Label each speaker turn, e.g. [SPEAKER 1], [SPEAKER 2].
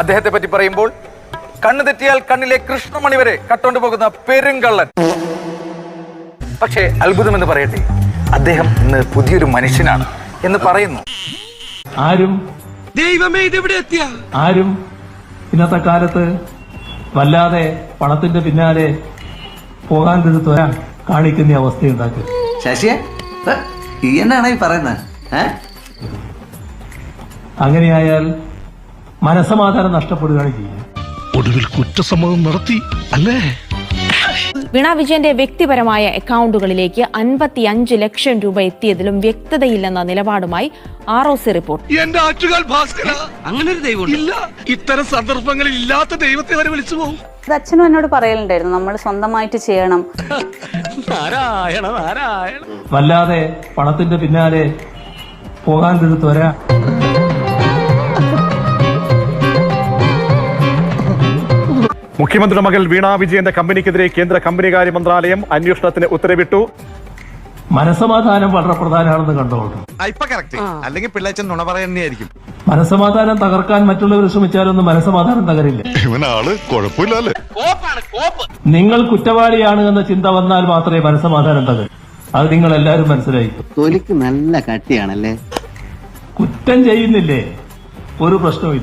[SPEAKER 1] അദ്ദേഹത്തെ പറ്റി പറയുമ്പോൾ കണ്ണു തെറ്റിയാൽ കണ്ണിലെ കൃഷ്ണമണി വരെ കട്ടോണ്ട് പോകുന്ന പെരുങ്കള്ളൻ. പക്ഷേ അത്ഭുതം എന്ന് പറയട്ടെ അദ്ദേഹം ഇന്ന് പുതിയൊരു മനുഷ്യനാണ് എന്ന് പറയുന്നു.
[SPEAKER 2] ആരും
[SPEAKER 3] ദൈവമേ ഇതെവിടെ എത്തിയ.
[SPEAKER 2] ആരും ഇന്നത്തെ കാലത്ത് വല്ലാതെ പണത്തിന്റെ പിന്നാലെ പോകാൻ തീർത്ത് കാണിക്കുന്ന അവസ്ഥയുണ്ടാക്കി
[SPEAKER 4] ശശിയെ ഈ എന്നാണ് ഈ പറയുന്നത്?
[SPEAKER 2] അങ്ങനെയായാൽ മനസമാധാനം നഷ്ടപ്പെടുകയാണ് ചെയ്യുന്നത്.
[SPEAKER 5] ഒടുവിൽ കുറ്റസമ്മതം നടത്തി അല്ലേ?
[SPEAKER 6] വീണ വിജയന്റെ വ്യക്തിപരമായ അക്കൗണ്ടുകളിലേക്ക് അൻപത്തിയഞ്ച് ലക്ഷം രൂപ എത്തിയതിലും വ്യക്തതയില്ലെന്ന നിലപാടുമായി ആർ ഒ സി റിപ്പോർട്ട്.
[SPEAKER 5] എന്റെ ആറ്റുകാൽ ഭാസ്കര.
[SPEAKER 3] അങ്ങനെ ഒരു ദൈവം
[SPEAKER 5] ഇല്ല. ഇത്തരം സന്ദർഭങ്ങളിൽ ഇല്ലാത്ത ദൈവത്തെ വരെ വിളിച്ചു പോകും.
[SPEAKER 7] ഇത് അച്ഛനും എന്നോട് പറയലുണ്ടായിരുന്നു നമ്മൾ സ്വന്തമായിട്ട് ചെയ്യണം.
[SPEAKER 3] നാരായണ നാരായണ.
[SPEAKER 2] വല്ലാതെ പണത്തിന്റെ പിന്നാലെ പോകാൻ തീർത്ത്
[SPEAKER 8] മുഖ്യമന്ത്രിയുടെ മകൾ വീണ വിജയന്റെ കമ്പനിക്കെതിരെ കേന്ദ്ര കമ്പനികാര്യ മന്ത്രാലയം അന്വേഷണത്തിന് ഉത്തരവിട്ടു.
[SPEAKER 2] മനസമാധാനം വളരെ പ്രധാനമാണെന്ന് കണ്ടോളൂ.
[SPEAKER 9] അല്ലെങ്കിൽ പിള്ളേച്ചൻ നുണ പറയുന്നതായിരിക്കും.
[SPEAKER 2] മനസമാധാനം തകർക്കാൻ മറ്റുള്ളവർ ശ്രമിച്ചാലൊന്നും മനസമാധാനം തകരില്ല.
[SPEAKER 5] ഇവനാൾ കുഴപ്പമില്ലല്ലേ?
[SPEAKER 2] നിങ്ങൾ കുറ്റവാളിയാണ് എന്ന ചിന്ത വന്നാൽ മാത്രമേ മനസമാധാനം തകരൂ. അത് നിങ്ങൾ എല്ലാവരും മനസ്സിലായിക്കു
[SPEAKER 4] തൊലിക്ക് നല്ല കട്ടിയാണല്ലേ?
[SPEAKER 2] കുറ്റം ചെയ്യുന്നില്ലേ? ഒരു പ്രശ്നവും